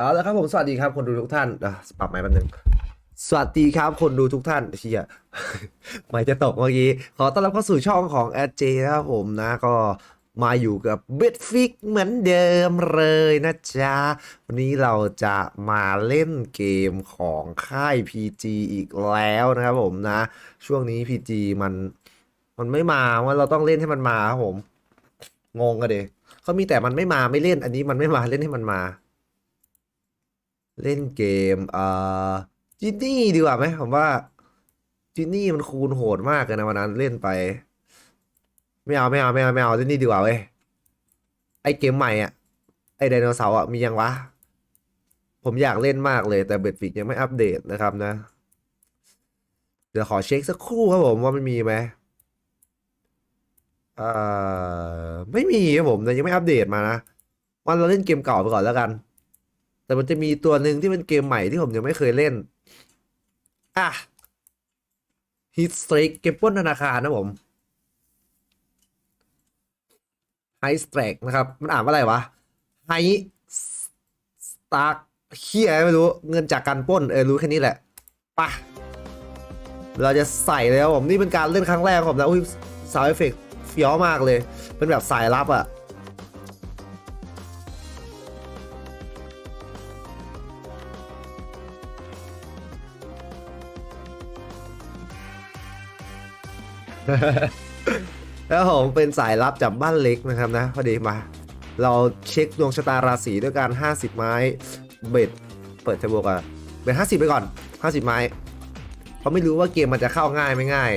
เอาละครับผมสวัสดีครับคนดูทุกท่านอะปรับไมค์แป๊บนึงสวัสดีครับคนดูทุกท่านเชียไม่จะตกเมื่อกี้ขอต้อนรับเข้าสู่ช่องของแอดเจนะครับผมนะก็มาอยู่กับเบ t ฟิกเหมือนเดิมเลยนะจ๊ะ วันนี้เราจะมาเล่นเกมของค่าย PG อีกแล้วนะครับผมนะ ช่วงนี้ PG มันมันไม่มาว่าเราต้องเล่นให้มันมาครับผม งงกันเดเขามีแต่มันไม่มาไม่เล่นอันนี้มันไม่มาเล่นให้มันมา เล่นเกมอ่อจินนี่ดีกว่าไหมผมว่าจินนี่มันคูณโหดมากเลยนะวันนั้นเล่นไป ไม่เอาไม่เอาไม่เอาไม่เอาเล่นนี่ดีกว่าเว้ยไอเกมใหม่อะไอไดโนเสาร์อะมียังวะ ผมอยากเล่นมากเลยแต่เบ็ดฟิกยังไม่อัปเดตนะครับนะ เดี๋ยวขอเช็คสักครู่ครับผมว่ามันมีไหมอ่อไม่มีครับผมแต่ยังไม่อัปเดตมานะวันเราเล่นเกมเก่าไปก่อนแล้วกัน แต่มันจะมีตัวหนึ่งที่เป็นเกมใหม่ที่ผมยังไม่เคยเล่น อะ Hit Streak เกมป้นธนาคารนะผม High Streak นะครับ มันอ่านว่าอะไรวะ High s t a k เฮียไม่รู้ เงินจากการป้น เออ รู้แค่นี้แหละปะเราจะใส่เลยครับผม นี่เป็นการเล่นครั้งแรกของผมนะ อุ้ยสาวเอฟเฟกเฟี้ยวมากเลย เป็นแบบสายลับอะ แล้วผมเป็นสายลับจากบ้านเล็กนะครับนะพอดีมา เราเช็คดวงชะตาราศีด้วยการ 50 ไม้ เบ็ดเปิดเทบิลกันเบ็ด50 ไปก่อน 50 ไม้ เพราะไม่รู้ว่าเกมมันจะเข้าง่ายไม่ง่าย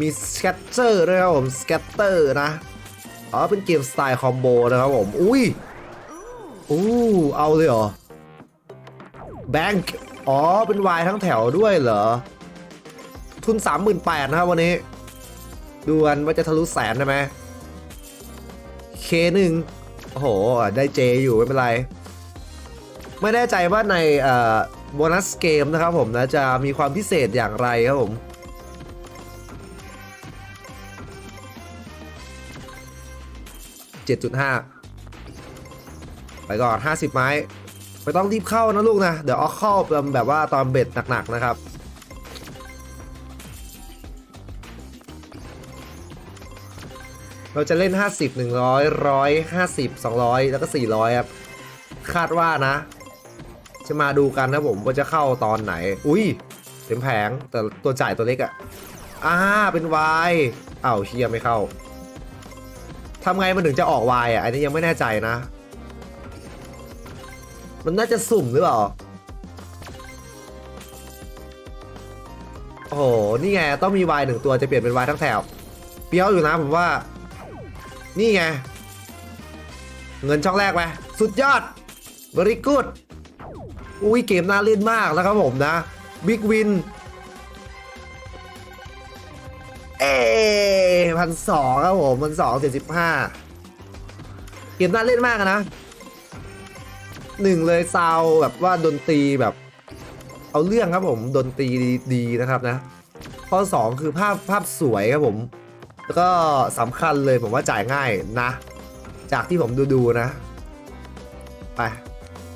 มีส c กตเตอร์ด้วยครับผมส c กตเตอร์นะอ๋อเป็นเกมสไตล์คอมโบนะครับผม อุ้ยอู้เอาเลยเหรอแบงค์อ๋อเป็นวายทั้งแถวด้วยเหรอ ทุน 38,000นะครับวันนี้ดูกันว่าจะทะลุแสนได้ไหมเคหนึ่งโอ้โห ได้เจอยู่ไม่เป็นไร ไม่แน่ใจว่าในโบนัสเกมนะครับผมนะจะมีความพิเศษอย่างไรครับผม7.5ไปก่อน 50 ไม้ ไม่ต้องรีบเข้านะลูกนะ เดี๋ยวเอาเข้าแบบว่าตอนเบ็ดหนัก ๆ นะครับ เราจะเล่น 50 100 150 200 แล้วก็ 400 ครับ คาดว่านะ จะมาดูกันนะผมว่าจะเข้าตอนไหน อุ้ยเต็มแผงแต่ตัวจ่ายตัวเล็กอะอ่าเป็นวายอ้าวเชียไม่เข้าทำไงมันถึงจะออกวายอะอันนี้ยังไม่แน่ใจนะ มันน่าจะสุ่มหรือเปล่าโอ้โห นี่ไง ต้องมีวายหนึ่งตัวจะเปลี่ยนเป็นวายทั้งแถว เปรี้ยวอยู่นะผมว่า นี่ไง เงินช่องแรกไปสุดยอดบริกูดอุ้ยเกมน่าเล่นมากแล้วครับผมนะบิ๊กวินเอพันสองครับผมพันสองเจ็ดสิบห้าเกมน่าเล่นมากนะหนึ่งเลยซาวแบบว่าดนตรีแบบ เอาเรื่องครับผมดนตรีดีนะครับนะข้อสองคือภาพภาพสวยครับผม แล้วก็สำคัญเลยผมว่าจ่ายง่ายนะ จากที่ผมดูดูๆนะ ไป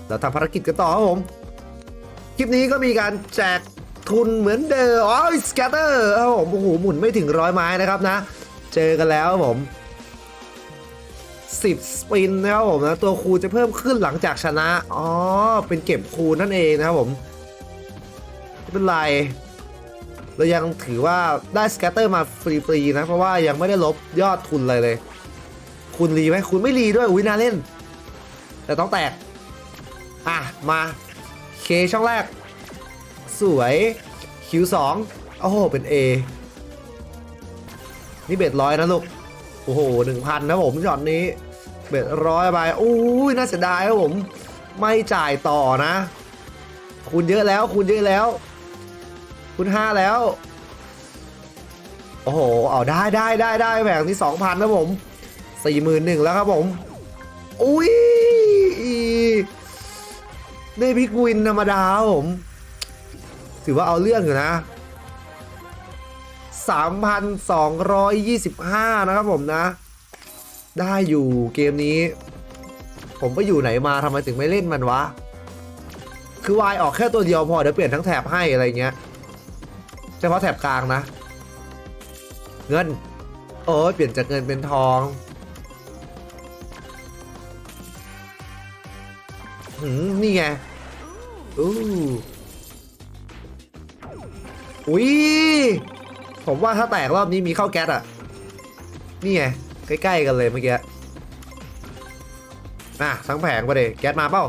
เราทำภารกิจกันต่อครับผม คลิปนี้ก็มีการแจกทุนเหมือนเดิมอ๋อสแกตเตอร์ครับผมโอ้โหหมุนไม่ถึงร้อยไม้นะครับนะ เจอกันแล้วครับผม10 สปินนะครับผมนะ ตัวคูจะเพิ่มขึ้นหลังจากชนะ อ๋อ เป็นเก็บคูนั่นเองนะครับผมไม่เป็นไร เรายังถือว่าได้สแกตเตอร์มาฟรีๆนะ เพราะว่ายังไม่ได้ลบยอดทุนเลยเลย คุณรีไหมคุณไม่รีด้วยอุ้ยน่าเล่น แต่ต้องแตก อะ มาเคช่องแรก สวยคิวสองโอ้โห เป็น A นี่เบ็ดร้อยนะลูก โอ้โหหนึ่งพันนะผมช็อตนี้ เบ็ดร้อยไปอุ้ยน่าเสียดายครับผม ไม่จ่ายต่อนะ คุณเยอะแล้ว คุณเยอะแล้ว คุณห้าแล้ว โอ้โห เอาได้ได้ได้ได้แบ่งที่สองพันนะผมสี่หมื่นหนึ่งแล้วครับผม อุ้ยได้พิกวินธรรมดาผม ถือว่าเอาเรื่องอยู่นะ 3,225 นะครับผมนะ ได้อยู่เกมนี้ ผมไปอยู่ไหนมาทำไมถึงไม่เล่นมันวะ คือวายออกแค่ตัวเดียวพอเดี๋ยวเปลี่ยนทั้งแถบให้อะไรเงี้ย เฉพาะแถบกลางนะ เงิน โอ้ยเปลี่ยนจากเงินเป็นทองหืมนี่ไงอู้อุ้ยผมว่าถ้าแตกรอบนี้มีเข้าแก๊สอะนี่ไงใกล้ๆกันเลยเมื่อกี้น่ะทั้งแผงไปเลยแก๊สมาเปล่า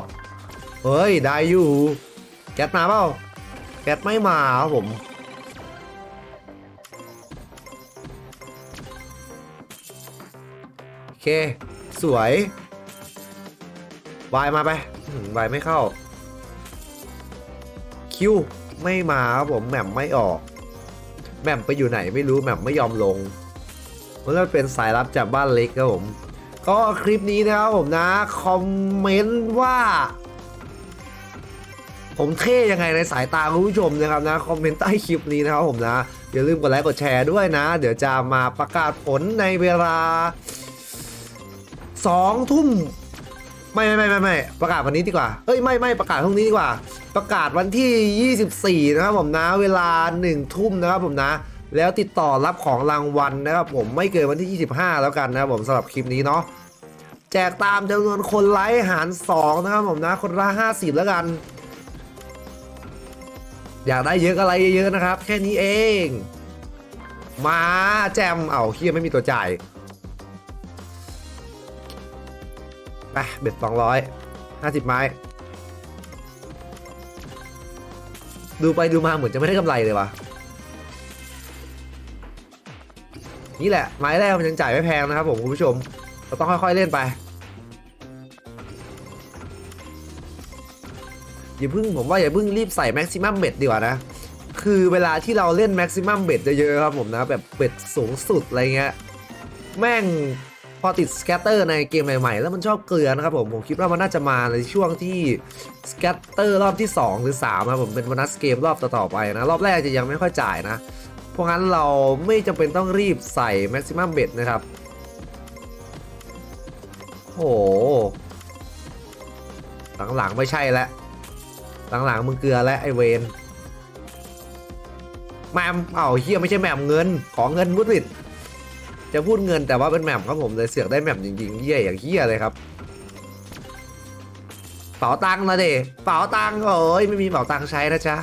เฮ้ย ได้อยู่ แก๊สมาเปล่าแก๊สไม่มาครับผม เค สวยวายมาไปวายไม่เข้า คิวไม่มาครับผมแหม่มไม่ออกแหม่มไปอยู่ไหนไม่รู้แหม่มไม่ยอมลงมันก็เป็นสายลับจากบ้านเล็กครับผม ก็คลิปนี้นะครับผมนะ คอมเมนต์ว่า ผมเท่ยังไงในสายตาคุณผู้ชมนะครับนะ คอมเมนต์ใต้คลิปนี้นะครับผมนะ อย่าลืมกดไลค์กดแชร์ด้วยนะ เดี๋ยวจะมาประกาศผลในเวลา สองทุ่มไม่ไม่ไม่ไม่ไม่ประกาศวันนี้ดีกว่าเอ้ยไม่ไม่ประกาศพรุ่งนี้ดีกว่า ประกาศวันที่ 24 นะครับผมนะเวลา1ทุ่มนะครับผมนะ แล้วติดต่อรับของรางวัลนะครับผมไม่เกินวันที่ 25 แล้วกันนะครับผมสำหรับคลิปนี้เนาะแจกตามจำนวนคนไลค์หาร 2 นะครับผมนะคนละ 50 แล้วกัน อยากได้เยอะก็ไลค์เยอะๆนะครับ แค่นี้เอง มาแจมเอาเฮียไม่มีตัวจ่าย ไปเบ็ดสองร้อยห้าสิบไม้ ดูไปดูมาเหมือนจะไม่ได้กำไรเลยวะนี่แหละ ไม้แรกมันยังจ่ายไม่แพงนะครับผมคุณผู้ชม เราต้องค่อยๆเล่นไปอย่าเพิ่งผมว่าอย่าเพิ่งรีบใส่แม็กซิมัมเบ็ดดีกว่านะ คือเวลาที่เราเล่นแม็กซิมัมเบ็ดเยอะๆครับผมนะ แบบเบ็ดสูงสุดอะไรเงี้ย แม่ง พอติดสแกตเตอร์ในเกมใหม่ๆ แล้วมันชอบเกลือนะครับผมผมคิดว่ามันน่าจะมาในช่วงที่สแกตเตอร์รอบที่ 2 หรือ3ครับผมเป็นโบนัสเกมรอบต่อๆไปนะ รอบแรกจะยังไม่ค่อยจ่ายนะ เพราะงั้นเราไม่จำเป็นต้องรีบใส่แม็กซิมัมเบ็ดนะครับโอ้หหลังๆไม่ใช่แล้วหลังๆมึงเกลือแล้วไอเวนแหมมเอ้าเฮียไม่ใช่แหมมเงิน ของเงินมุดวิด จะพูดเงินแต่ว่าเป็นแหม่มครับผมเลยเสือกได้แหม่มจริงๆเยี่ยอย่างเยี่ยเลยครับ เป๋าตังค์นะเดเป๋าตังค์โอ้ยไม่มีเป๋าตังค์ใช้นะจ๊ะ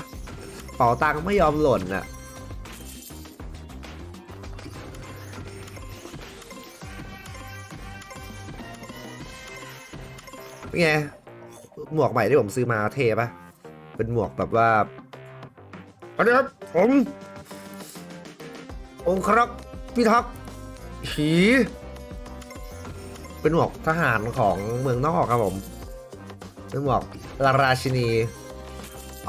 เป๋าตังค์ไม่ยอมหล่นน่ะเป็นไงหมวกใหม่ที่ผมซื้อมาเท่ปะเป็นหมวกแบบว่าอันนี้ครับผมองค์ครักษ์พิทักษ์ ผีเป็นหมวกทหารของเมืองนอกครับผมเป็นหมวกลาราชินี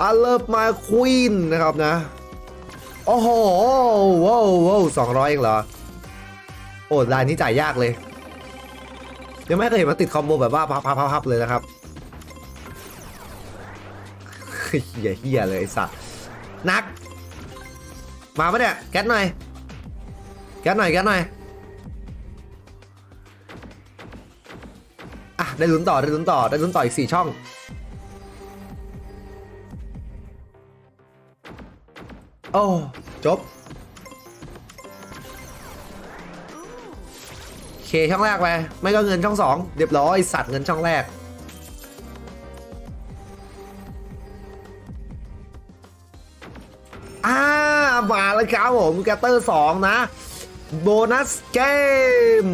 I love my queen นะครับนะ โอ้โหว้าวว้าวสองร้อยเองเหรอ โอ้ลายนี้จ่ายยากเลย ยังไม่เคยเห็นมาติดคอมโบแบบว่าพับพับพับพับเลยนะครับเฮียเฮียเลยไอ้สัตว์นัก มาปะเนี่ย แก๊สหน่อย แก๊สหน่อย แก๊สหน่อย ได้ลุ้นต่อได้ลุ้นต่อได้ลุ้นต่ออีกสี่ช่อง โอ้จบเคช่องแรกไปไม่ก็เงินช่องสองเรียบร้อยสัตว์เงินช่องแรกอ่ามาแล้วครับผมแกตเตอร์สองนะ โบนัสเกม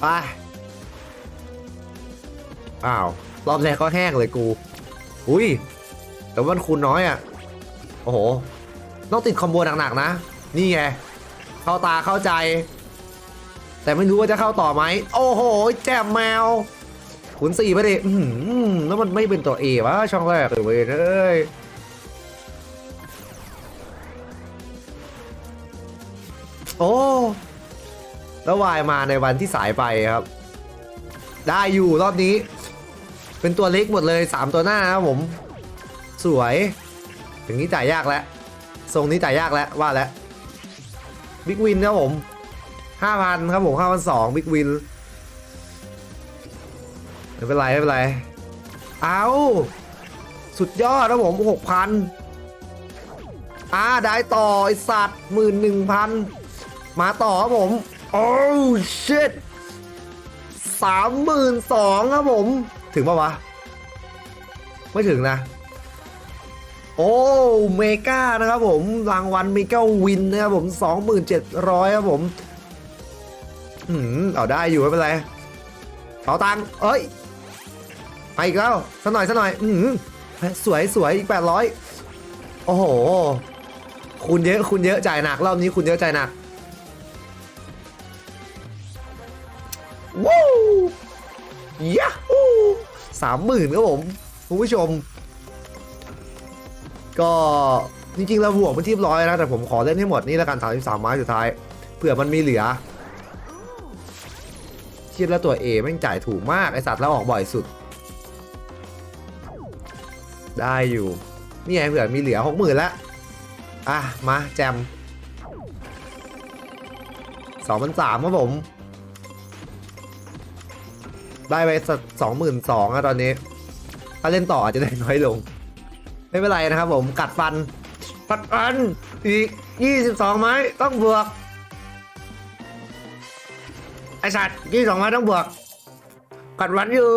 ไป อ้าว รอบแรกก็แห้งเลยกู อุ้ย แต่ว่ามันคูณน้อยอะ โอ้โห ต้องติดคอมโบหนักๆนะ นี่ไง เข้าตาเข้าใจ แต่ไม่รู้ว่าจะเข้าต่อไหม โอ้โห แจมแมวคูณสี่ไปดิแล้วมันไม่เป็นตัวเอวะช่องแรกเลยเว้ยเอ้ยโอ้แล้ววายมาในวันที่สายไปครับ ได้อยู่รอบนี้ เป็นตัวเล็กหมดเลย 3 ตัวหน้าครับผม สวยอย่างนี้จ่ายยากแล้วทรงนี้จ่ายยากแล้วว่าแล้วบิ๊กวินครับผม5,000ครับผม5,200บิ๊กวินไม่เป็นไรไม่เป็นไร เอาสุดยอดนะผมหกพันอ่าได้ต่อไอสัตว์หมื่นหนึ่งพันมาต่อครับผม โอ้ชิตสามหมื่นสองครับผม ถึงปะวะ ไม่ถึงนะ โอ้ เมกานะครับผม รางวัลเมกาวินนะครับผม2,700ครับผม อืมเอาได้อยู่ไม่เป็นไรเป๋าตังเอ้ยไปอีกแล้วสักหน่อยสักหน่อย อืมสวยสวยอีก800โอ้โห คุณเยอะคุณเยอะจ่ายหนักรอบนี้คุณเยอะจ่ายหนักว้าวยัฮู สามหมื่นครับผมคุณผู้ชม ก็จริงๆเราบวกเป็นที่ร้อยนะ แต่ผมขอเล่นให้หมดนี่แล้วกัน33ไม้สุดท้ายเผื่อมันมีเหลือคิดแล้วตัว A แม่งจ่ายถูกมาก ไอสัตว์แล้วออกบ่อยสุด ได้อยู่ นี่ไงเผื่อมีเหลือหกหมื่นล้วอะ มา แจมสองพันสามครับผม ได้ไปสองหมื่นสองอะตอนนี้ ถ้าเล่นต่ออาจจะได้น้อยลง ไม่เป็นไรนะครับผมกัดฟันกัดฟันอีก22ไม้ต้องบวก ไอสัตว์22ไม้ต้องบวก กัดฟันอยู่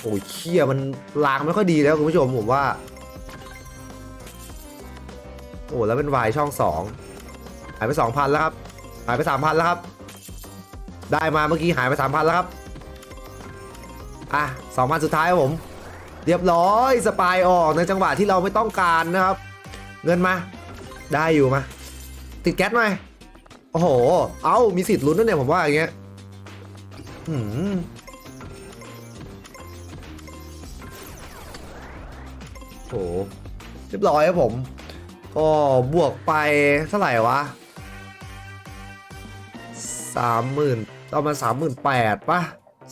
โอ้ยเชี่ยมันลางไม่ค่อยดีแล้วคุณผู้ชมผมว่า โอ้แล้วเป็นวายช่อง2หายไป2,000แล้วครับ หายไป3,000แล้วครับ ได้มาเมื่อกี้หายไป3,000แล้วครับ อะสองพันสุดท้ายครับผม เรียบร้อยสปายออกในจังหวะที่เราไม่ต้องการนะครับ เงินมา ได้อยู่มา ติดแก๊สหน่อยโอ้โห เอามีสิทธิ์ลุ้นด้วยเนี่ยผมว่าอย่างเงี้ยหืมโห เรียบร้อยครับผม ก็บวกไปเท่าไหร่วะสามหมื่น เอามาสามหมื่นแปดป่ะ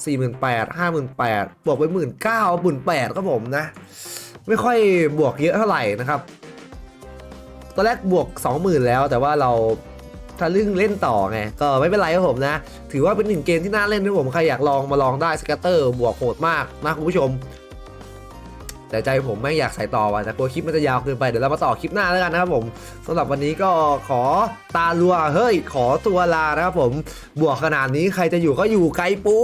สี่หมื่นแปดห้าหมื่นแปดบวกไปหมื่นเก้าหมื่นแปดครับผมนะ ไม่ค่อยบวกเยอะเท่าไหร่นะครับ ตอนแรกบวกสองหมื่นแล้วแต่ว่าเราถ้าเรื่องเล่นต่อไงก็ไม่เป็นไรครับผมนะ ถือว่าเป็นหนึ่งเกมที่น่าเล่นนะผมใครอยากลองมาลองได้สเกตเตอร์บวกโหดมากนะคุณผู้ชม แต่ใจผมไม่อยากใส่ต่อว่ะแต่กลัวคลิปมันจะยาวเกินไปเดี๋ยวเรามาต่อคลิปหน้าแล้วกันนะครับผมสำหรับวันนี้ก็ขอตาลัวเฮ้ยขอตัวลานะครับผมบวกขนาดนี้ใครจะอยู่ก็อยู่ไกลปู